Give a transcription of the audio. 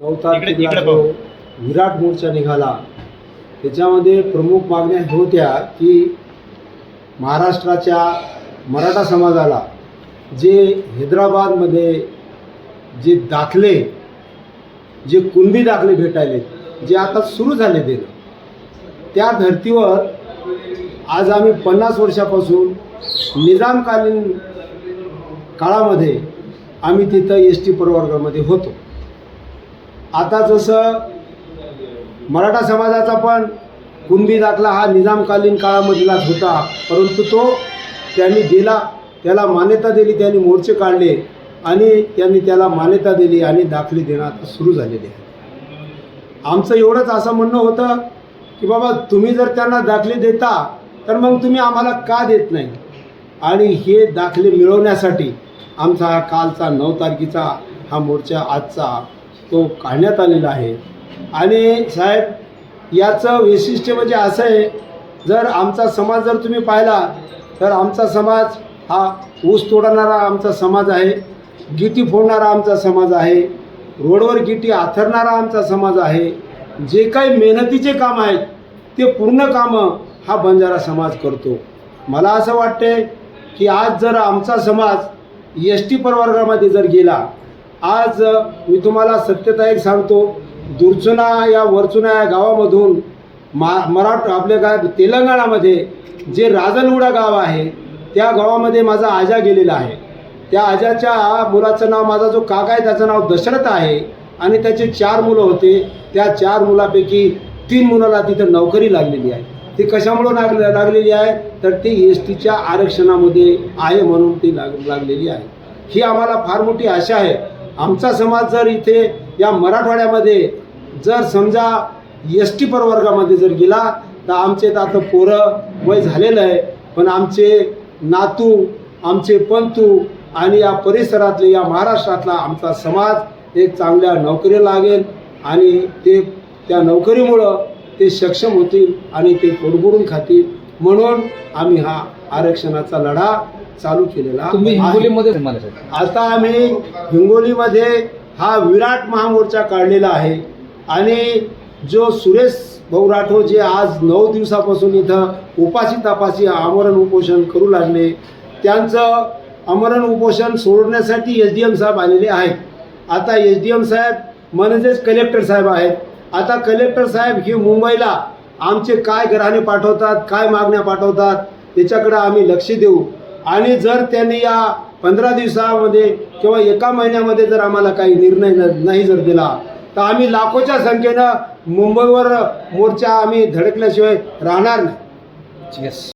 जो विराट मोर्चा निघाला. त्याच्यामध्ये प्रमुख मागण्या होत्या की महाराष्ट्राच्या मराठा समाजाला जे हैदराबादमध्ये जे दाखले जे कुणबी दाखले भेटायले जे आता सुरू झाले देणं त्या धर्तीवर आज आम्ही पन्नास वर्षापासून निजामकालीन काळामध्ये आम्ही तिथं एस टी प्रवर्गामध्ये होतो. आता जसं मराठा समाजाचा पण कुणबी दाखला हा निजामकालीन काळामधलाच होता. परंतु तो त्यांनी दिला त्याला मान्यता दिली त्यांनी मोर्चे काढले आणि त्यांनी त्याला मान्यता दिली आणि दाखले देणं आता सुरू झालेले आहे. आमचं एवढंच असं म्हणणं होतं की बाबा तुम्ही जर त्यांना दाखले देता तर मग तुम्ही आम्हाला का देत नाही? आणि हे दाखले मिळवण्यासाठी आमचा हा कालचा नऊ तारखेचा हा मोर्चा आजचा तो काढण्यात आलेला आहे. आणि साहेब याचं वैशिष्ट्य म्हणजे असं आहे जर आमचा समाज जर तुम्ही पाहिला तर आमचा समाज हा ऊस तोडणारा आमचा समाज आहे गिटी फोडणारा आमचा समाज आहे रोडवर गिटी आथरणारा आमचा समाज आहे जे काही मेहनतीचे काम आहेत ते पूर्ण कामं हा बंजारा समाज करतो. मला असं वाटते की आज जर आमचा समाज एस टी प्रवर्गामध्ये जर गेला आज मी तुम्हाला सत्यता एक सांगतो दुर्चुना या वरचुना या गावामधून मा मराठ आपल्या काय तेलंगणामध्ये जे राजलउडा गाव आहे त्या गावामध्ये माझा आजा गेलेला आहे. त्या आजाच्या मुलाचं नाव माझा जो काका आहे त्याचं नाव दशरथ आहे आणि त्याचे चार मुलं होते. त्या चार मुलापैकी तीन मुलाला तिथं नोकरी लागलेली आहे. ती कशामुळं लाग लागलेली आहे? तर ती एस टीच्या आरक्षणामध्ये आहे म्हणून ती लाग लागलेली आहे. ही आम्हाला फार मोठी आशा आहे. आमचा समाज जर इथे या मराठवाड्यामध्ये जर समजा एस टी प्रवर्गामध्ये जर गेला तर आमचे तर आता पोरं वय झालेलं आहे पण आमचे नातू आमचे पंतू आणि या परिसरातले या महाराष्ट्रातला आमचा समाज एक चांगल्या नोकरी लागेल आणि ते त्या नोकरीमुळं ते सक्षम होतील आणि ते पोटभरून खातील. म्हणून आम्ही हा आरक्षणाचा लढा चालू केलेला तुम्ही. हिंगोलीमध्ये. आता आम्ही हिंगोलीमध्ये हा विराट महामोर्चा काढलेला आहे आणि जो सुरेश भाऊ राठोड जे आज नऊ दिवसापासून इथं उपाशी तापासी आमरण उपोषण करू लागले त्यांचं आमरण उपोषण सोडण्यासाठी एस डी एम साहेब आलेले आहेत आता एस डी एम साहेब म्हणजेच कलेक्टर साहेब आहेत आता कलेक्टर साहेब हे मुंबईला आमचे काय घराणे पाठवतात काय मागण्या पाठवतात त्याच्याकडं आम्ही लक्ष देऊ आणि जर त्यांनी या पंधरा दिवसामध्ये किंवा एका महिन्यामध्ये जर आम्हाला काही निर्णय नाही जर दिला तर आम्ही लाखोच्या संख्येनं मुंबईवर मोर्चा आम्ही धडकल्याशिवाय राहणार नाही. येस